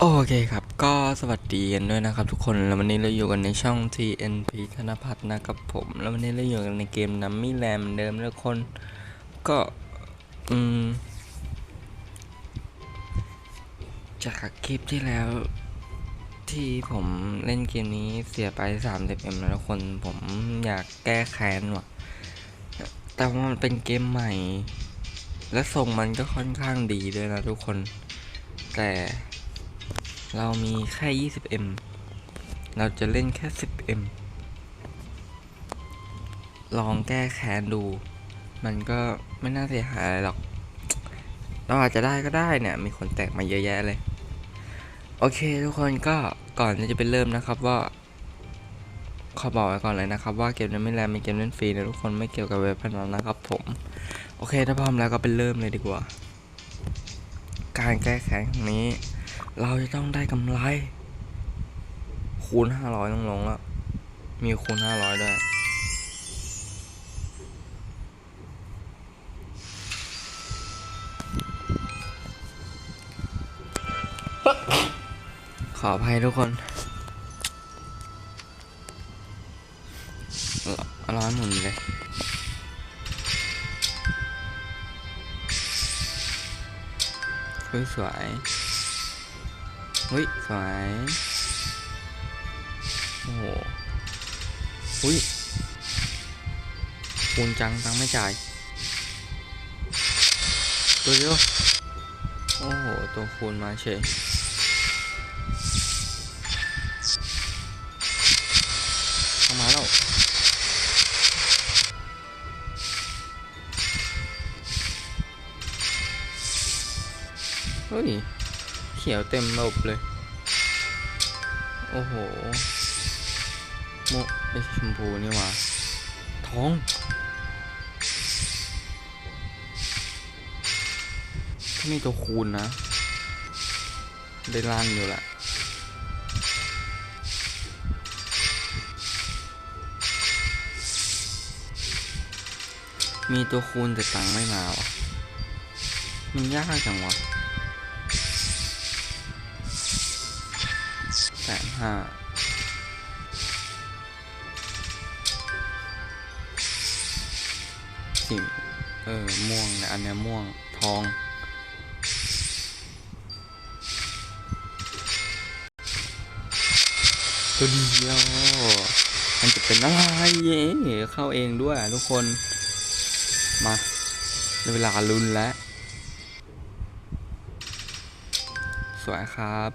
โอเคครับ ก็สวัสดีกันด้วยนะครับทุกคน แล้ววันนี้เราอยู่กันในช่อง TNP ธนพัฒน์นะครับผม แล้ววันนี้เราอยู่กันในเกมนัมมี่แรมเดิมแล้วคน ก็ อืม จากคลิปที่แล้ว ที่ผมเล่นเกมนี้เสียไป 30M แล้วทุกคน ผมอยากแก้แค้นว่ะ แต่ว่ามันเป็นเกมใหม่ และทรงมันก็ค่อนข้างดีด้วยนะทุกคน แต่ เรามีแค่ 20m เราจะเล่นแค่ 10m ลองแก้แค้นดู มันก็ไม่น่าเสียหายหรอก เราอาจจะได้ก็ได้เนี่ย มีคนแตกมาเยอะแยะเลย โอเคทุกคนก็ก่อนที่จะไปเริ่มนะครับว่า ขอบอกไว้ก่อนเลยนะครับ ว่าเกมนี้ไม่แรงเป็นเกมเล่นฟรีนะทุกคนไม่เกี่ยวกับเว็บพนันนะครับผม โอเคถ้าพร้อมแล้วก็ไปเริ่มเลยดีกว่า การแก้แค้นครั้งนี้ เราจะต้องได้กำไร คูณห้าร้อยต้องลงแล้ว มีคูณห้าร้อยด้วย ขออภัยทุกคนรร้อนหมุนเลย เฮ้ยสวยเฮ้ยสวยโอ้โหอุ้ยคูณจังตังไม่จ่ายตัวเดียวโอ้โห ตัวคูณมาเฉยเข้ามาแล้ว ฮ้ย เขียวเต็มระบบเลย โอ้โหโมไอชมพูนี่หว่าท้องถ้ามีตัวคูณนะ ได้ล่างอยู่ละมีตัวคูณแต่ตังค์ไม่มาวะมันยากจังวะ แสนห้าสีเออ ม่วงนี่ยอันนี้ม่วงทอง ตัวเดียว มันจะเป็นอะไรเย่เข้าเองด้วยทุกคน มาในเวลาลุ้นแล้ว สวยครับ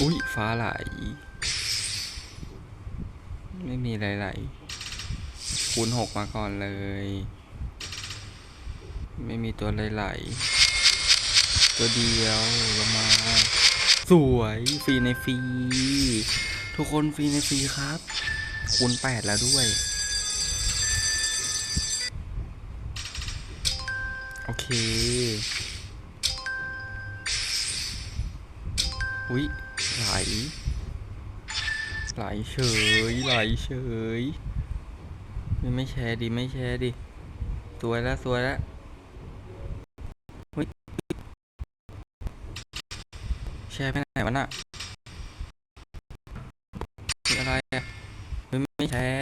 อุ้ยฟ้าไหล ไม่มีอะไรไหลคูณหกมาก่อนเลย ไม่มีตัวไหลไหล ตัวเดียวลงมา สวยฟรีในฟรี ทุกคนฟรีในฟรีครับ คูณแปดแล้วด้วย โอเค อุ้ย ไหลไหลเฉยไหลเฉยไม่ไม่แชร์ดิไม่แชร์ดิสวยแล้วสวยแล้วแชร์ไปไหนวะน่ะคืออะไรอะไม่แชร์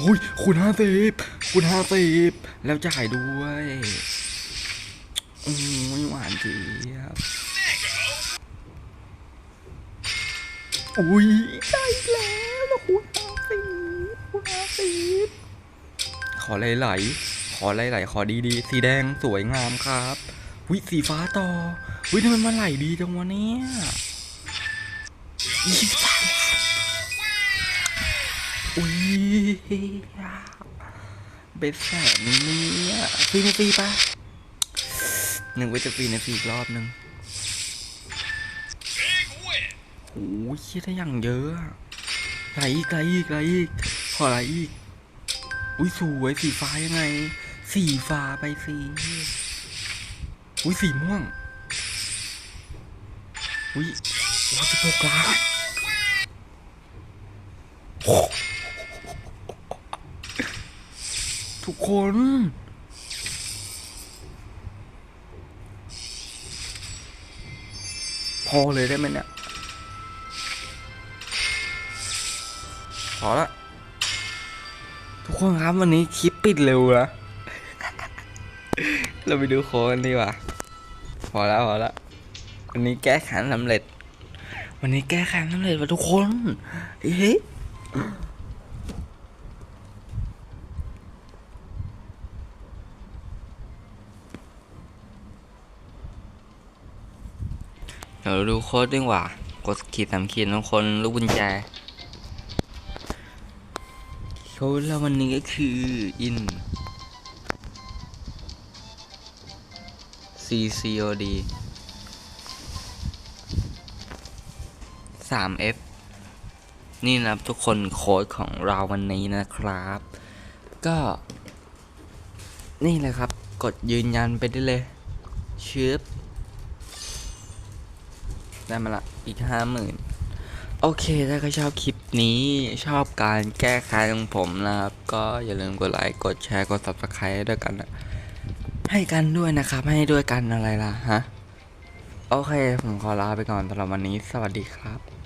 โอ้ยคูณห้าสิบคูณห้าสิบแล้วจ่ายด้วยโอ้ยหวานเจี๊ยบอุ้ยได้แล้วแล้วคูณห้าสิบคูณห้าสิบขอไหลๆขอไหลๆขอดีๆ สีแดงสวยงามครับวิสีฟ้าต่อวิทำไมมันไหลดีจังวะเนี่ยยี่สิบสาม อุ้ยเบ็ดแสนเนี่ยฟรีในฟรีปะหนึ่งไว้จะฟรีในฟรีอีกรอบหนึ่งโอ้ยเชี่ยได้อย่างเยอะไหลอีกไหลอีกไหลอีกขอไหลอีก อุ้ยสวยสีฟ้ายังไง สีฟ้าไปสิอุ้ยสีม่วง อุ้ยโอ้สิบหกล้าน ทุกคน พอเลยได้ไหมเนี่ย พอละ ทุกคนครับวันนี้คลิปปิดเร็วนะ เราไปดูโค้ดกันดีกว่า พอแล้วพอแล้ววันนี้แก้แค้นสำเร็จ วันนี้แก้แค้นสำเร็จว่ะทุกคนเฮ้ เดี๋ยวเราดูโค้ดดีกว่า กดขีดสามขีดทุกคนลูกกุญแจโค้ดเราวันนี้ก็คือ in CCOD 3F นี่นะทุกคนโค้ดของเราวันนี้นะครับ ก็ นี่เลยครับ กดยืนยันไปได้เลยชืบ ได้มาละอีกห้าหมื่นโอเค ถ้าใครชอบคลิปนี้ชอบการแก้ไขของผมนะครับ ก็อย่าลืมกดไลค์กดแชร์กด subscribe ด้วยกันนะให้กันด้วยนะครับ ให้ด้วยกันอะไรล่ะฮะ โอเค ผมขอลาไปก่อนสำหรับวันนี้ สวัสดีครับ